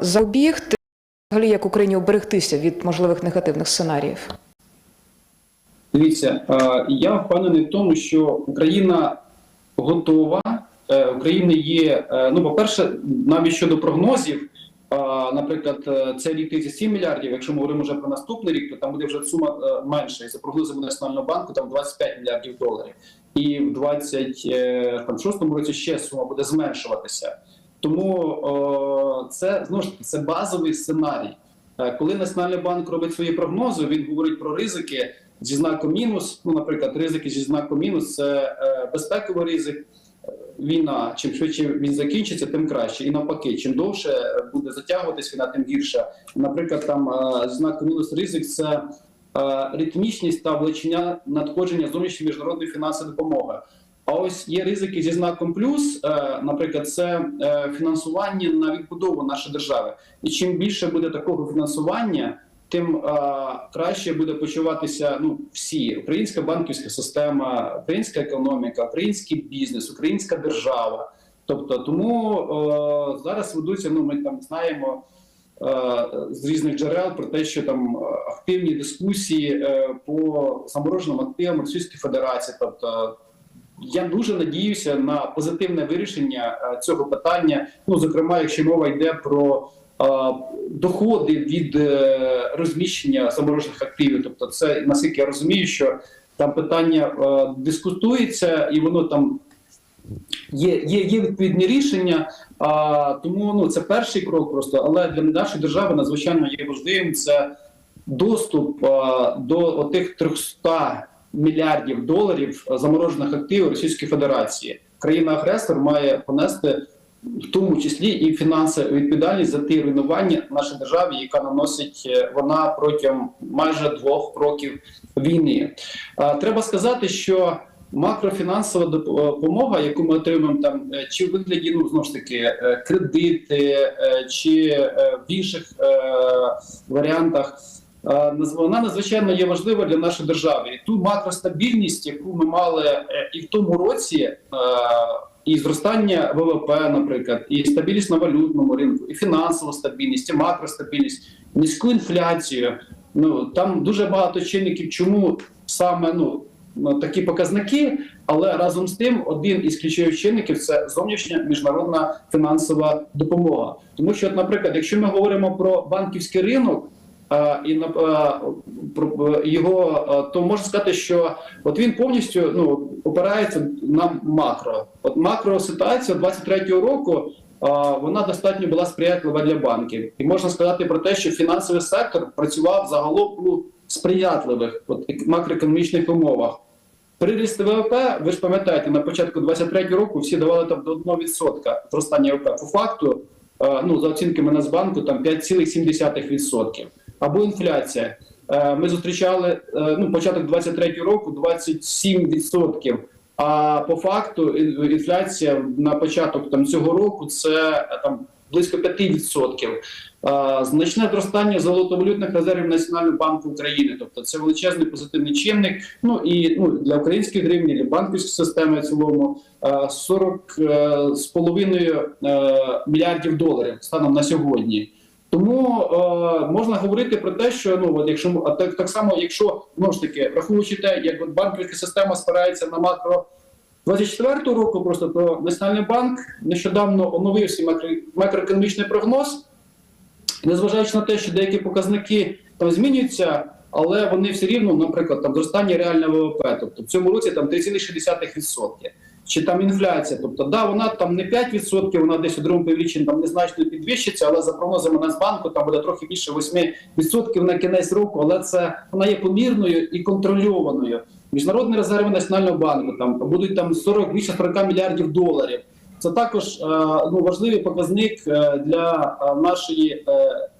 запобігти, взагалі як Україні оберегтися від можливих негативних сценаріїв? Дивіться, е, я впевнений в тому, що Україна готова. Е, України є, е, ну, по-перше, навіть щодо прогнозів, наприклад, е, це рік 37 мільярдів. Якщо ми говоримо вже про наступний рік, то там буде вже сума менша. І за прогнозами Національного банку там 25 мільярдів доларів. І в 26-му році ще сума буде зменшуватися. Тому це знову ж це базовий сценарій. Е, Коли Національний банк робить свої прогнози, він говорить про ризики зі знаком мінус. Ну, наприклад, ризики зі знаком мінус це е, безпековий ризик. Війна, чим швидше він закінчиться, тим краще. І навпаки, чим довше буде затягуватись війна, тим гірше. Наприклад, там е, зі знаком мінус ризик це ритмічність та величина надходження зовнішньої міжнародної фінансової допомоги. А ось є ризики зі знаком плюс, е, наприклад, це е, фінансування на відбудову нашої держави. І чим більше буде такого фінансування, тим е, краще буде почуватися ну всі українська банківська система, українська економіка, український бізнес, українська держава. Тобто, тому зараз ведуться. Ну ми там знаємо з різних джерел про те, що там активні дискусії по замороженим активам Російської Федерації. Тобто, я дуже надіюся на позитивне вирішення е, цього питання. Ну, зокрема, якщо мова йде про е, доходи від е, розміщення заморожених активів. Тобто, це наскільки я розумію, що там питання дискутується, і воно там є, є, є відповідні рішення. А, тому ну це перший крок, просто але для нашої держави надзвичайно є важливим це доступ а, до тих 300 мільярдів доларів заморожених активів Російської Федерації. Країна-агресор має понести в тому числі і фінансову відповідальність за ті руйнування нашої державі, яка наносить е, вона протягом майже двох років війни. Треба сказати, що макрофінансова допомога, яку ми отримуємо там, е, чи в вигляді ну знову ж таки е, кредити, е, чи е, в інших е, варіантах. Е, Вона надзвичайно є важлива для нашої держави. І ту макростабільність, яку ми мали е, і в тому році, е, і зростання ВВП, наприклад, і стабільність на валютному ринку, і фінансова стабільність, і макростабільність, низьку інфляцію. Ну там дуже багато чинників, чому саме ну такі показники, але разом з тим один із ключових чинників це зовнішня міжнародна фінансова допомога. Тому що, наприклад, якщо ми говоримо про банківський ринок. А, І на е, його, то можна сказати, що от він повністю ну опирається на макро. От макро ситуація 23-го року вона достатньо була сприятлива для банків, і можна сказати про те, що фінансовий сектор працював загалом у сприятливих от, макроекономічних умовах. Приріст ВВП, ви ж пам'ятаєте, на початку 23-го року всі давали там до 1% зростання ВВП. По факту, е, ну за оцінками Нацбанку, там 5,7%. Або інфляція. Е, Ми зустрічали е, ну, початок 23-го року 27%. А по факту інфляція на початок там цього року це е, там близько 5%. Значне зростання золотовалютних резервів Національного банку України, тобто це величезний позитивний чинник. Ну і ну для української гривні, для банківської системи в цілому а, 40 е, з половиною мільярдів доларів станом на сьогодні. Тому е, можна говорити про те, що ну от якщо а так, так само, якщо знову ж таки враховуючи те, як от банківська система спирається на макро 24 року, просто то Національний банк нещодавно оновив свій макро, макроекономічний прогноз. Незважаючи на те, що деякі показники там змінюються, але вони все рівно, наприклад, там зростання реального ВВП, тобто в цьому році там 3,6%. Чи там інфляція, тобто да, вона там не 5%, вона десь у другому півріччі там незначно підвищиться, але за прогнозами Нацбанку там буде трохи більше 8% на кінець року, але це вона є помірною і контрольованою. Міжнародні резерви Національного банку там будуть там 40 більше 40 мільярдів доларів. Це також е, ну, важливий показник е, для е, нашої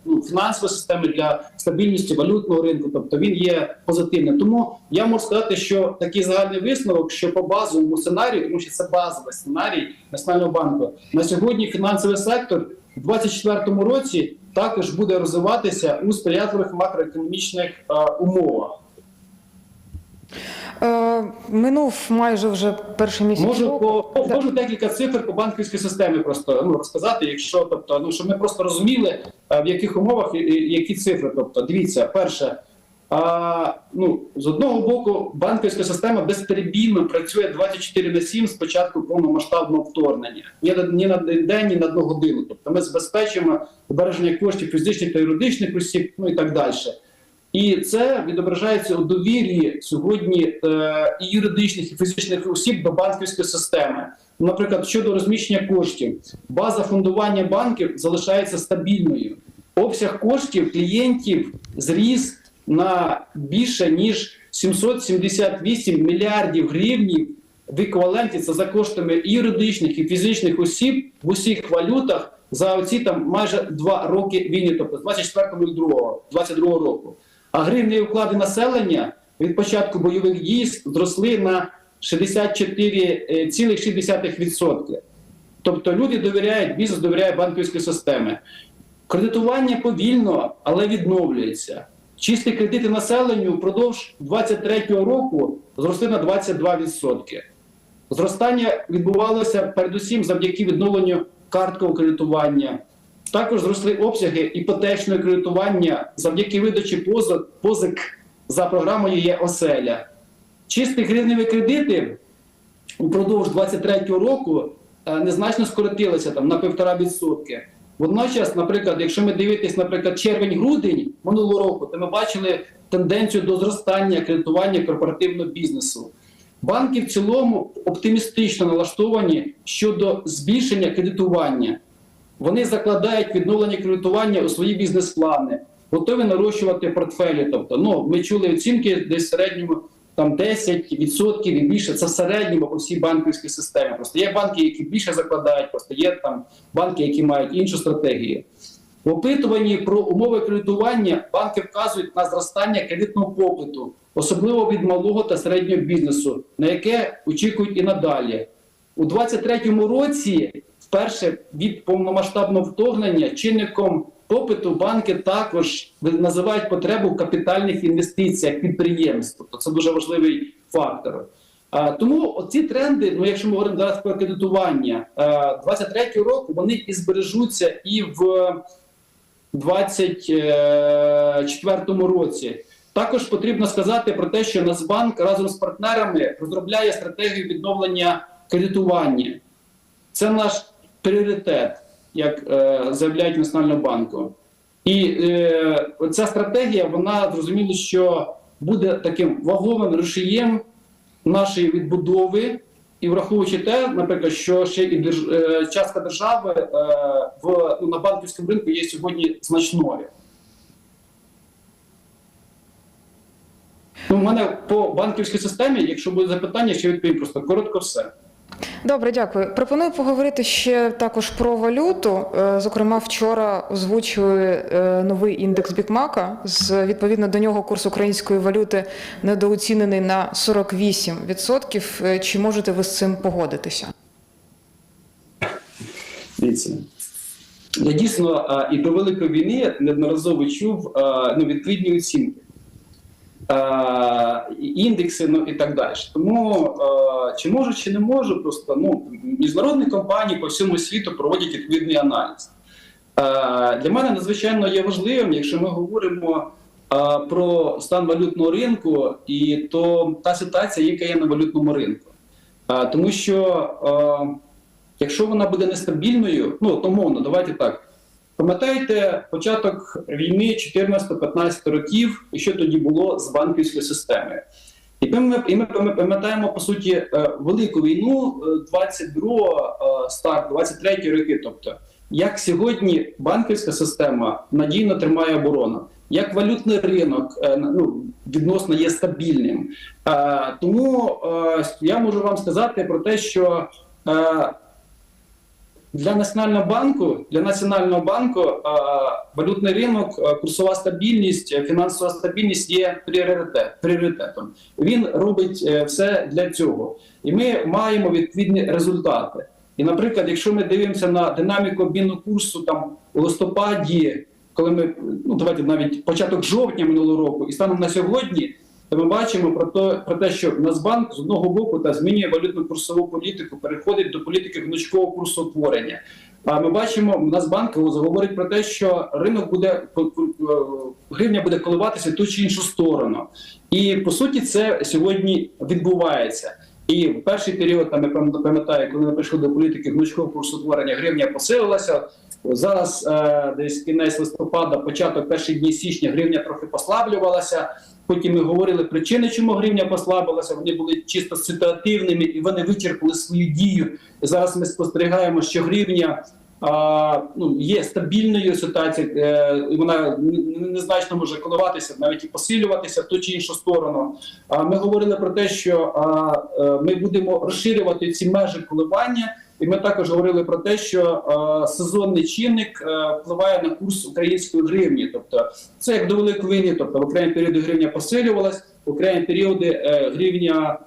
ну, фінансової системи, для стабільності валютного ринку. Тобто він є позитивним. Тому я можу сказати, що такий загальний висновок, що по базовому сценарію, тому що це базовий сценарій Національного банку, на сьогодні фінансовий сектор у 2024 році також буде розвиватися у сприятливих макроекономічних умовах. Е, минув майже вже перший місяць. Можу року. по Да. можу декілька цифр по банківській системі просто ну розказати, якщо тобто, ну щоб ми просто розуміли е, в яких умовах і- і які цифри. Тобто, дивіться, перше, а, ну з одного боку, банківська система безперебійно працює 24 на 7 з початку повномасштабного вторгнення. Ні на ні на день, ні на одну годину. Тобто, ми забезпечуємо збереження коштів фізичних та юридичних осіб, ну і так далі. І це відображається у довірі сьогодні е, і юридичних і фізичних осіб до банківської системи. Наприклад, щодо розміщення коштів, база фондування банків залишається стабільною. Обсяг коштів клієнтів зріс на більше ніж 778 мільярдів гривнів в еквіваленті. Це за коштами і юридичних і фізичних осіб в усіх валютах за оці там майже два роки війни, тобто з 24.02 22 року. А гривні вклади населення від початку бойових дій зросли на 64,6%. Тобто люди довіряють, бізнес довіряє банківській системі. Кредитування повільно, але відновлюється. Чисті кредити населенню впродовж 2023 року зросли на 22%. Зростання відбувалося передусім завдяки відновленню карткового кредитування. Також зросли обсяги іпотечного кредитування завдяки видачі позик, позик за програмою є оселя. Чисті гривневі кредити упродовж 2023 року е, незначно скоротилися там на 1,5%. Водночас, наприклад, якщо ми дивитись, наприклад, червень-грудень минулого року, то ми бачили тенденцію до зростання кредитування корпоративного бізнесу. Банки в цілому оптимістично налаштовані щодо збільшення кредитування. Вони закладають відновлення кредитування у свої бізнес-плани, готові нарощувати портфелі. Тобто, ну ми чули оцінки десь в середньому там 10% і більше. Це в середньому по всій банківській системі. Просто є банки, які більше закладають, просто є там банки, які мають іншу стратегію. В опитуванні про умови кредитування банки вказують на зростання кредитного попиту, особливо від малого та середнього бізнесу, на яке очікують і надалі. У 2023 році, вперше від повномасштабного вторгнення, чинником попиту банки також називають потребу в капітальних інвестиціях підприємств. Тобто це дуже важливий фактор. Тому оці тренди, ну якщо ми говоримо зараз про кредитування, а, 23 року вони і збережуться і в 2024 році. Також потрібно сказати про те, що Нацбанк разом з партнерами розробляє стратегію відновлення кредитування. Це наш пріоритет, як е, заявляють Національного банку. І е, ця стратегія, вона зрозуміло, що буде таким ваговим рушієм нашої відбудови, і враховуючи те, наприклад, що ще і держ... е, частка держави е, в ну, на банківському ринку є сьогодні значною. Ну, у мене по банківській системі, якщо буде запитання, ще відповім просто коротко все. Добре, дякую. Пропоную поговорити ще також про валюту. Е, Зокрема, вчора озвучили е, новий індекс Бікмака. З відповідно до нього курс української валюти недооцінений на 48%. Е, Чи можете ви з цим погодитися? Дивіться. Я дійсно і до Великої війни неодноразово чув ну, відповідні оцінки, індекси ну, і так далі. Тому чи можу, чи не можу, просто ну, міжнародні компанії по всьому світу проводять відповідний аналіз. Для мене надзвичайно є важливим, якщо ми говоримо про стан валютного ринку, і то та ситуація, яка є на валютному ринку. Тому що. Якщо вона буде нестабільною, ну то мовно, давайте так. Пам'ятаєте початок війни 14-15 років, і що тоді було з банківською системою? І ми, і ми пам'ятаємо по суті е, велику війну е, 22 е, старт, 23 роки. Тобто, як сьогодні банківська система надійно тримає оборону, як валютний ринок е, ну, відносно є стабільним. Е, Тому е, я можу вам сказати про те, що е, для національного банку для національного банку е, валютний ринок, е, курсова стабільність, е, фінансова стабільність є пріоритет, пріоритетом. Він робить все для цього, і ми маємо відповідні результати. І, наприклад, якщо ми дивимося на динаміку обмінного курсу там у листопаді, коли ми ну давайте навіть початок жовтня минулого року, і станом на сьогодні то ми бачимо про те, про те, що Нацбанк з одного боку та змінює валютну курсову політику, переходить до політики гнучкового курсоутворення. А ми бачимо, Нацбанк говорить про те, що ринок буде е, гривня буде коливатися ту чи іншу сторону, і по суті це сьогодні відбувається. І в перший період там я пам'ятаю, коли ми прийшли до політики гнучкового курсотворення, гривня посилилася. Зараз е, десь кінець листопада, початок перші дні січня гривня трохи послаблювалася. Потім ми говорили причини, чому гривня послабилася. Вони були чисто ситуативними і вони вичерпали свою дію. Зараз ми спостерігаємо, що гривня а, ну, є стабільною ситуацією, е, вона незначно може коливатися, навіть і посилюватися в ту чи іншу сторону. А ми говорили про те, що а, е, ми будемо розширювати ці межі коливання. І ми також говорили про те, що е, сезонний чинник е, впливає на курс української гривні. Тобто це як до великої війни. Тобто в окремі періоди гривня посилювалась, в окремі періоди е, гривня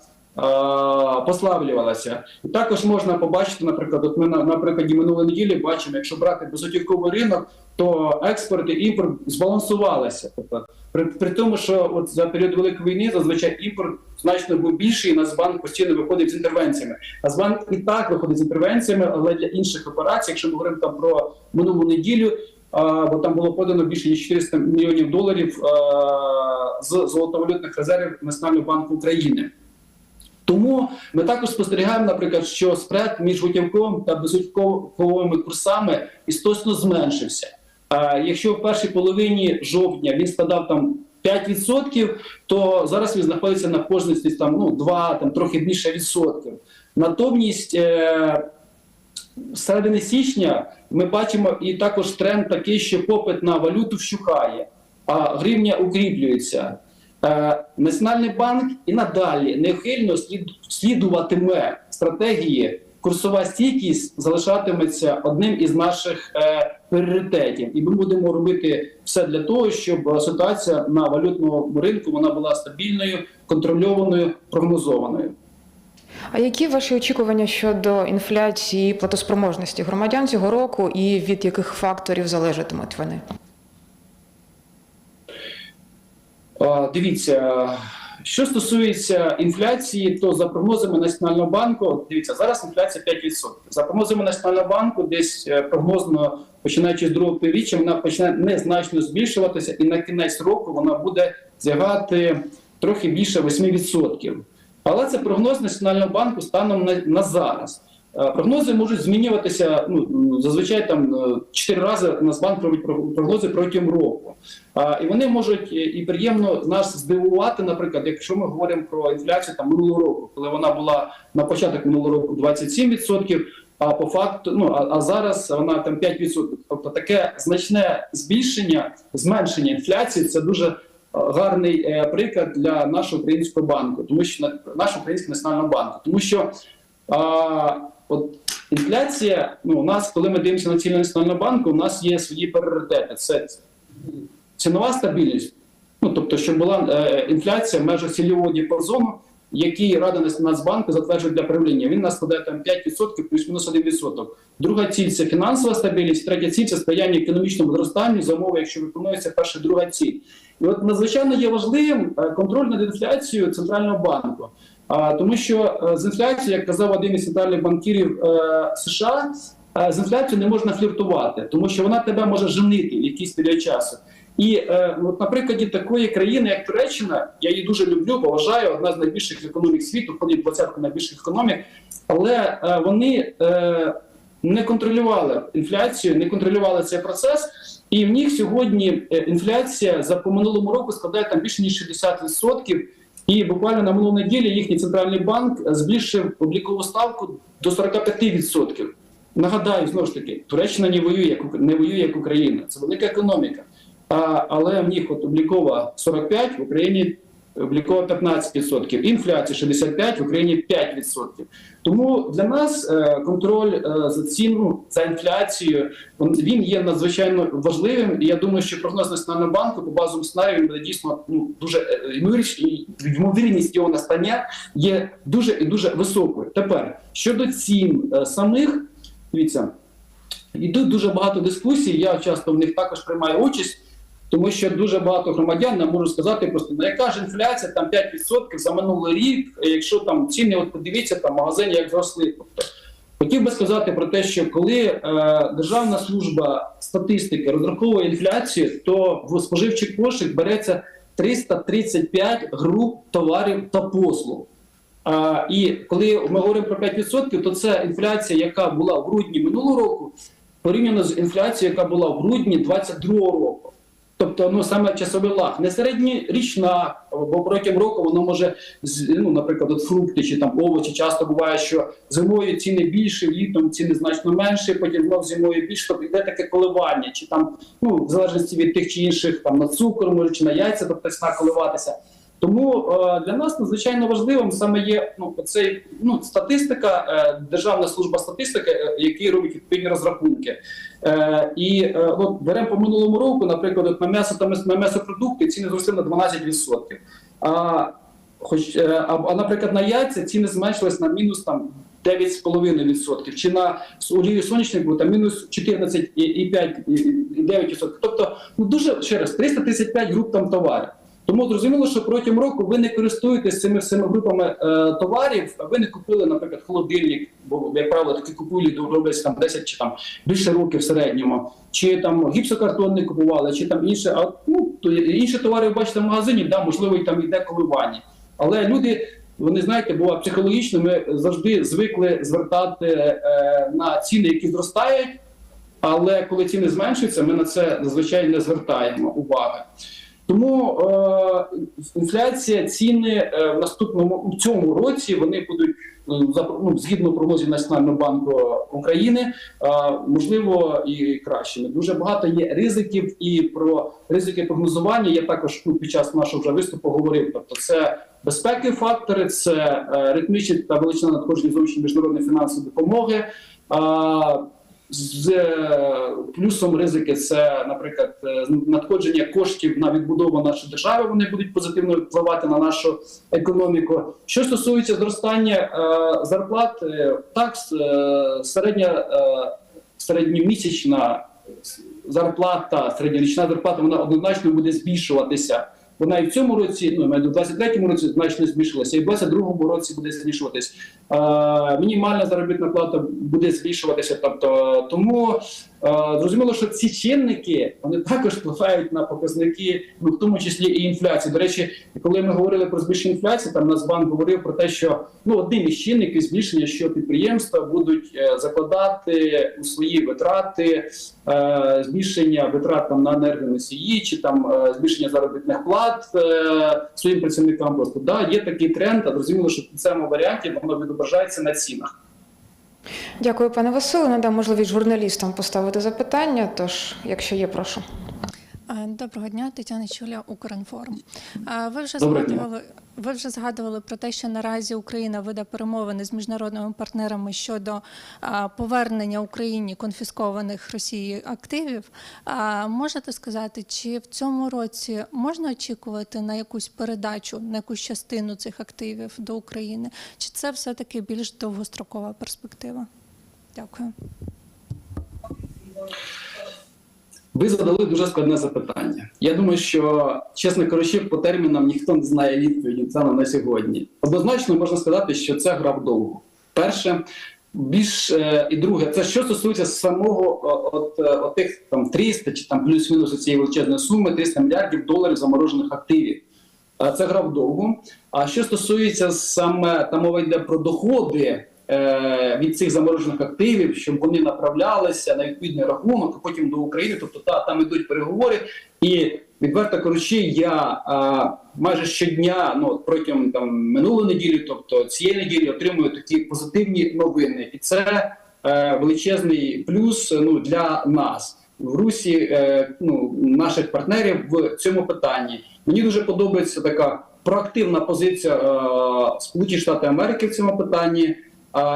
послаблювалася. І також можна побачити, наприклад, от ми на, на прикладі минулої неділі бачимо, якщо брати безготівковий ринок, то експорт і імпорт збалансувалися. Тобто, при, при тому, що от за період великої війни зазвичай імпорт значно був більший, і Нацбанк постійно виходить з інтервенціями. Нацбанк і так виходить з інтервенціями, але для інших операцій, якщо ми говоримо там про минулу неділю, а, бо там було подано більше ніж 400 мільйонів доларів а, з золотовалютних резервів Національного банку України. Тому ми також спостерігаємо, наприклад, що спред між готівковим та безготівковими курсами істотно зменшився. А якщо в першій половині жовтня він складав там 5%, то зараз він знаходиться на позиції там ну 2, там трохи більше відсотків. Натомість е, середини січня ми бачимо і також тренд такий, що попит на валюту вщухає, а гривня укріплюється. Е, Національний банк і надалі неухильно слід, слідуватиме стратегії. Курсова стійкість залишатиметься одним із наших е, пріоритетів, і ми будемо робити все для того, щоб е, ситуація на валютному ринку вона була стабільною, контрольованою, прогнозованою. А які ваші очікування щодо інфляції і платоспроможності громадян цього року, і від яких факторів залежатимуть вони? А, Дивіться, що стосується інфляції, то за прогнозами Національного банку, дивіться, зараз інфляція 5%. За прогнозами Національного банку, десь е, прогнозно починаючи з другого півріччя, вона почне незначно збільшуватися, і на кінець року вона буде сягати трохи більше 8%. Але це прогноз Національного банку станом на, на зараз. Е, Прогнози можуть змінюватися. Ну зазвичай там е, чотири рази Нацбанк робить прог- прогнози протягом року. А, і вони можуть е, і приємно нас здивувати, наприклад, якщо ми говоримо про інфляцію там минулого року, коли вона була на початок минулого року 27%, а по факту, ну а, а зараз вона там 5%. Тобто таке значне збільшення, зменшення інфляції це дуже гарний е, приклад для нашого українського банку, тому що на- нашого українського національного банку, тому що а, от інфляція, ну у нас, коли ми дивимося на цілі національного банку, у нас є свої пріоритети. Це цінова стабільність, ну тобто, щоб була е, інфляція в межах цільового діапазону, який Рада Нацбанку затверджує для правління. Він нас складає там 5% плюс-мінус 1%. Друга ціль це фінансова стабільність, третя ціль це сприяння економічному зростанню за умови, якщо виконується перша друга ціль. І от надзвичайно є важливим е, контроль над інфляцією центрального банку. Тому що е, з інфляцією, як казав один із центральних банкірів е, США, е, з інфляцією не можна фліртувати, тому що вона тебе може женити в якийсь період часу. І от на прикладі такої країни, як Туреччина, я її дуже люблю, поважаю, одна з найбільших економік світу, входить двадцятку найбільших економік, але вони не контролювали інфляцію, не контролювали цей процес. І в них сьогодні інфляція за по минулому року складає там більше ніж 60%. І буквально на минулу неділі їхній центральний банк збільшив облікову ставку до 45%. Нагадаю, знову ж таки, Туреччина не воює як не воює як Україна. Це велика економіка. А, але в них от облікова 45, в Україні облікова 15%. Інфляція 65%, в Україні 5%. Тому для нас е, контроль е, за ціну за інфляцією він- є надзвичайно важливим. І я думаю, що прогноз Національного банку по базовому сценарію він буде дійсно ну дуже е, ймовірність- його настання є дуже і дуже високою. Тепер щодо цін самих, дивіться, йдуть дуже багато дискусій. Я часто в них також приймаю участь. Тому що дуже багато громадян нам можуть сказати просто, ну яка ж інфляція там 5% за минулий рік, якщо там ціни, от подивіться, там в магазині як зросли. Тобто, хотів би сказати про те, що коли е, Державна служба статистики розраховує інфляцію, то в споживчий кошик береться 335 груп товарів та послуг. А, і коли ми говоримо про 5%, то це інфляція, яка була в грудні минулого року, порівняно з інфляцією, яка була в грудні 2022 року. Тобто, ну саме часовий лаг, не середньорічна, бо протягом року воно може ну, наприклад, от фрукти чи там овочі. Часто буває, що зимою ціни більше, літом ціни значно менше, потім знов зимою більше, тобто йде таке коливання, чи там, ну в залежності від тих чи інших там на цукор, може чи на яйця, тобто сна коливатися. Тому е, для нас надзвичайно важливим саме є ну цей ну статистика, е, Державна служба статистики, е, які робить відповідні розрахунки. І от беремо по минулому року, наприклад, на м'ясо та на м'ясопродукти ціни зросли на 12%. А, хоч, а, а, наприклад, на яйця ціни зменшились на мінус там 9,5%, чи на олію соняшнику там мінус 14,5%. Тобто, ну дуже ще раз, 335 груп там товарів. Тому зрозуміло, що протягом року ви не користуєтесь цими всіма групами е, товарів. Ви не купили, наприклад, холодильник, бо як правило такі купівлі роблять там 10 чи там більше років в середньому, чи там гіпсокартон не купували, чи там інше. А ну то інші товари ви бачите в магазині, да, можливо, і там йде коливання. Але люди. Вони знаєте, бо психологічно ми завжди звикли звертати е, на ціни, які зростають, але коли ціни зменшуються, ми на це зазвичай не звертаємо уваги. Тому е, інфляція, ціни е, в наступному у цьому році вони будуть е, за ну, згідно прогнозів Національного банку України, е, можливо і кращими. Дуже багато є ризиків, і про ризики прогнозування я також ну, під час нашого вже виступу говорив. Тобто, це безпекові фактори, це е, ритмічні та величина надходження зовнішньої міжнародної фінансової допомоги. А, з е, плюсом ризики це, наприклад, е, надходження коштів на відбудову нашої держави. Вони будуть позитивно впливати на нашу економіку. Що стосується зростання е, зарплат, так середня середньомісячна зарплата, середньорічна зарплата, вона однозначно буде збільшуватися. Вона і в цьому році, ну в 23-му році значно збільшилася, і в 22-му році буде збільшуватись. Е, мінімальна заробітна плата буде збільшуватися. Тобто, тому зрозуміло, що ці чинники вони також впливають на показники, ну в тому числі і інфляції. До речі, коли ми говорили про збільшення інфляції, там Нацбанк говорив про те, що ну одним із чинників збільшення, що підприємства будуть е, закладати у свої витрати, е, збільшення витрат там на енергоносії чи там е, збільшення заробітних плат е, своїм працівникам. Просто да, є такий тренд, а зрозуміло, що в кінцевому варіанті воно відображається на цінах. Дякую, пане Василю. Надам можливість журналістам поставити запитання. Тож, якщо є, прошу. Е, Доброго дня, Тетяна Чуля, Укрінформ. Е, Ви вже Доброго дня. згадували. Ви вже згадували про те, що наразі Україна веде перемовини з міжнародними партнерами щодо повернення Україні конфіскованих Росією активів. Можете сказати, чи в цьому році можна очікувати на якусь передачу, на якусь частину цих активів до України? Чи це все-таки більш довгострокова перспектива? Дякую. Ви задали дуже складне запитання. Я думаю, що, чесно кажучи, по термінам ніхто не знає відповіді саме на сьогодні. Однозначно можна сказати, що це гра вдовго. Перше, більш е, і друге, це що стосується самого от, е, от тих там 300 чи там плюс-мінус цієї величезної суми 300 мільярдів доларів заморожених активів. Е, Це гра вдовго. А що стосується саме там мова йде про доходи від цих заморожених активів, щоб вони направлялися на відповідний рахунок, а потім до України. Тобто та там ідуть переговори, і відверто кажучи, я е, майже щодня, ну протягом там минулої неділі, тобто цієї неділі, отримую такі позитивні новини, і це е, величезний плюс ну для нас. В Русі е, ну, наших партнерів в цьому питанні мені дуже подобається така проактивна позиція е, Сполучених Штатів Америки в цьому питанні, а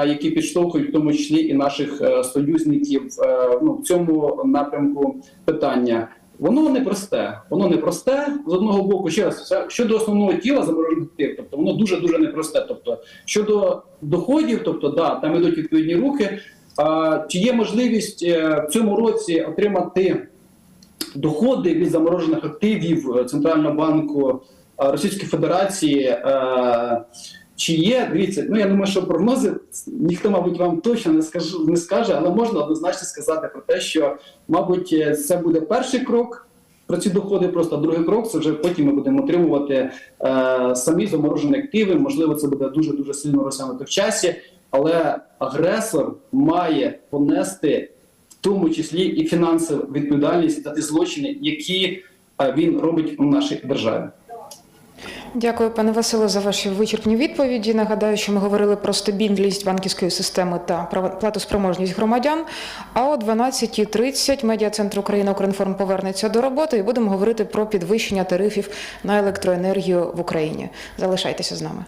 які підштовхують в тому числі і наших е, союзників е, ну, в цьому напрямку питання. Воно непросте. Воно непросте з одного боку. Ще раз щодо основного тіла заморожених активів, тобто воно дуже дуже непросте. Тобто щодо доходів, тобто да, там ідуть відповідні рухи. А, чи є можливість е, в цьому році отримати доходи від заморожених активів Центрального банку Російської Федерації. е, Чи є, дивіться, ну я думаю, що прогнози ніхто, мабуть, вам точно не скаже, не скаже, але можна однозначно сказати про те, що, мабуть, е, це буде перший крок про ці доходи. Просто другий крок це вже потім ми будемо отримувати е, самі заморожені активи. Можливо, це буде дуже дуже сильно розтягнуто в часі, але агресор має понести в тому числі і фінансову відповідальність за ті злочини, які е, він робить у нашій державі. Дякую, пане Василе, за ваші вичерпні відповіді. Нагадаю, що ми говорили про стабільність банківської системи та платоспроможність громадян. А о 12.30 медіа центр Україна Укрінформ повернеться до роботи і будемо говорити про підвищення тарифів на електроенергію в Україні. Залишайтеся з нами.